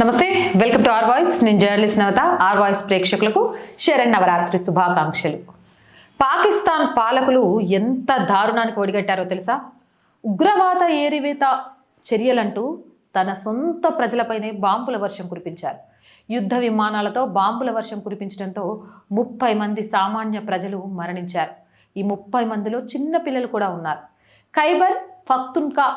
నమస్తే welcome to R voice. నేను journalist నవత R voice ప్రేక్షకులకు శరణ్ నవరాత్రి శుభాకాంక్షలు. పాకిస్తాన్ పాలకులు ఎంత దారుణానికి ఒడిగట్టారో తెలుసా? ఉగ్రవాద ఏరివేత చర్యలంటూ తన సొంత ప్రజలపైనే బాంబుల వర్షం కురిపించారు. యుద్ధ విమానాలతో బాంబుల వర్షం కురిపించడంతో ముప్పై మంది సామాన్య ప్రజలు మరణించారు. ఈ ముప్పై మందిలో చిన్న పిల్లలు కూడా ఉన్నారు. ఖైబర్ ఫక్తున్కా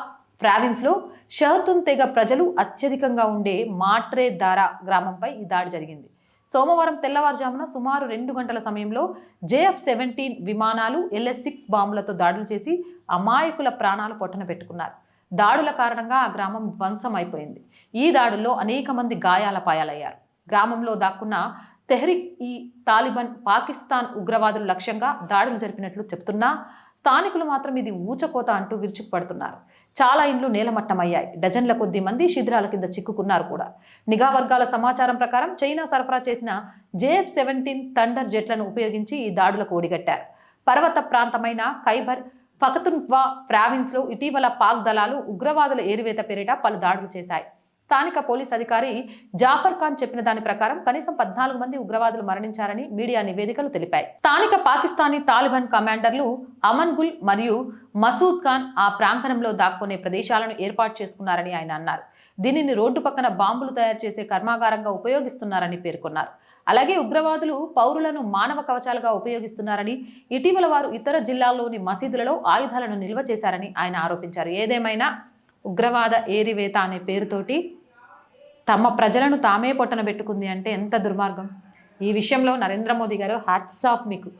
ప్రావిన్స్లో షహతున్ తెగ ప్రజలు అత్యధికంగా ఉండే మాట్రే దారా గ్రామంపై ఈ దాడి జరిగింది. సోమవారం తెల్లవారుజామున సుమారు రెండు గంటల సమయంలో జేఎఫ్ సెవెంటీన్ విమానాలు ఎల్ఎస్ సిక్స్ బాంబులతో దాడులు చేసి అమాయకుల ప్రాణాలు పొట్టన పెట్టుకున్నారు. దాడుల కారణంగా ఆ గ్రామం ధ్వంసం అయిపోయింది ఈ దాడుల్లో అనేక మంది గాయాల పాయాలయ్యారు. గ్రామంలో దాక్కున్న తెహ్రిక్ ఈ తాలిబాన్ పాకిస్తాన్ ఉగ్రవాదులు లక్ష్యంగా దాడులు జరిపినట్లు చెప్తున్నా స్థానికులు మాత్రం ఇది ఊచకోత అంటూ విరుచుకుపడుతున్నారు. చాలా ఇండ్లు నేలమట్టమయ్యాయి. డజన్ల కొద్ది మంది శిథిరాల కింద చిక్కుకున్నారు కూడా. నిఘా వర్గాల సమాచారం ప్రకారం చైనా సరఫరా చేసిన జేఎఫ్ సెవెంటీన్ థండర్ జెట్లను ఉపయోగించి ఈ దాడులకు ఒడిగట్టారు. పర్వత ప్రాంతమైన ఖైబర్ ఫకతున్వా ప్రావిన్స్లో ఇటీవల పాక్ దళాలు ఉగ్రవాదుల ఏరివేత పేరిట పలు దాడులు చేశాయి. స్థానిక పోలీస్ అధికారి జాఫర్ ఖాన్ చెప్పిన దాని ప్రకారం కనీసం పద్నాలుగు మంది ఉగ్రవాదులు మరణించారని మీడియా నివేదికలు తెలిపాయి. స్థానిక పాకిస్తానీ తాలిబాన్ కమాండర్లు అమన్ గుల్ మరియు మసూద్ ఖాన్ ఆ ప్రాంగణంలో దాక్కునే ప్రదేశాలను ఏర్పాటు చేసుకున్నారని ఆయన అన్నారు. దీనిని రోడ్డు పక్కన బాంబులు తయారు చేసే కర్మాగారంగా ఉపయోగిస్తున్నారని పేర్కొన్నారు. అలాగే ఉగ్రవాదులు పౌరులను మానవ కవచాలుగా ఉపయోగిస్తున్నారని ఇటీవల వారు ఇతర జిల్లాల్లోని మసీదులలో ఆయుధాలను నిల్వ చేశారని ఆయన ఆరోపించారు. ఏదేమైనా ఉగ్రవాద ఏరివేత అనే పేరుతోటి తమ ప్రజలను తామే పొట్టన పెట్టుకుంది అంటే ఎంత దుర్మార్గం? ఈ విషయంలో నరేంద్ర మోదీ గారు హ్యాట్స్ ఆఫ్ మీకు.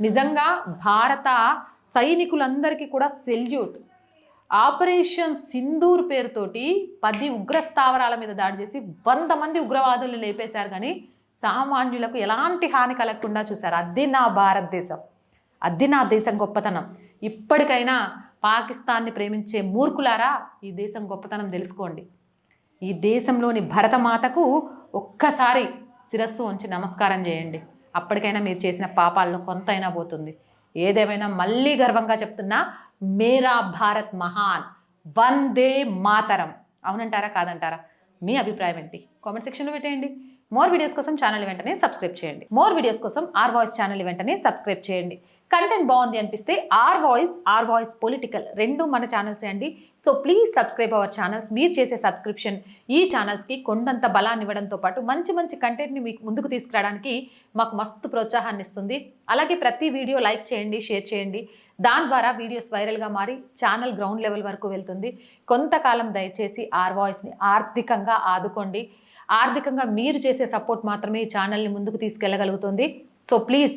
నిజంగా భారత సైనికులందరికీ కూడా సెల్యూట్. ఆపరేషన్ సింధూర్ పేరుతోటి పది ఉగ్ర స్థావరాల మీద దాడి చేసి వంద మంది ఉగ్రవాదులు లేపేశారు కానీ సామాన్యులకు ఎలాంటి హాని కలగకుండా చూశారు. అది నా భారతదేశం. అది నా దేశం గొప్పతనం. ఇప్పటికైనా పాకిస్తాన్ని ప్రేమించే మూర్ఖులారా? ఈ దేశం గొప్పతనం తెలుసుకోండి. ఈ దేశంలోని భరతమాతకు ఒక్కసారి శిరస్సు ఉంచి నమస్కారం చేయండి. అప్పటికైనా మీరు చేసిన పాపాలను కొంతైనా పోతుంది. ఏదేమైనా మళ్ళీ గర్వంగా చెప్తున్నా మేరా భారత్ మహాన్ వందే మాతరం. అవునంటారా కాదంటారా? మీ అభిప్రాయం ఏంటి? కామెంట్ సెక్షన్లో పెట్టేయండి. మోర్ వీడియోస్ కోసం ఛానల్ వెంటనే సబ్స్క్రైబ్ చేయండి. మోర్ వీడియోస్ కోసం ఆర్ వాయిస్ ఛానల్ వెంటనే సబ్స్క్రైబ్ చేయండి. కంటెంట్ బాగుంది అనిపిస్తే R voice R voice political రెండు మన ఛానల్సే అండి. So please subscribe our channels మీరు చేసే సబ్స్క్రిప్షన్ ఈ ఛానల్స్కి కొండంత బలాన్ని ఇవ్వడంతో పాటు మంచి మంచి కంటెంట్ని మీకు ముందుకు తీసుకురావడానికి మాకు మస్తు ప్రోత్సాహాన్ని ఇస్తుంది. అలాగే ప్రతి వీడియో లైక్ చేయండి షేర్ చేయండి. దాని ద్వారా వీడియోస్ వైరల్గా మారి ఛానల్ గ్రౌండ్ లెవెల్ వరకు వెళ్తుంది. కొంతకాలం దయచేసి ఆర్ వాయిస్ని ఆర్థికంగా ఆదుకోండి. ఆర్థికంగా మీరు చేసే సపోర్ట్ మాత్రమే ఈ ఛానల్ని ముందుకు తీసుకెళ్ళగలుగుతుంది. So please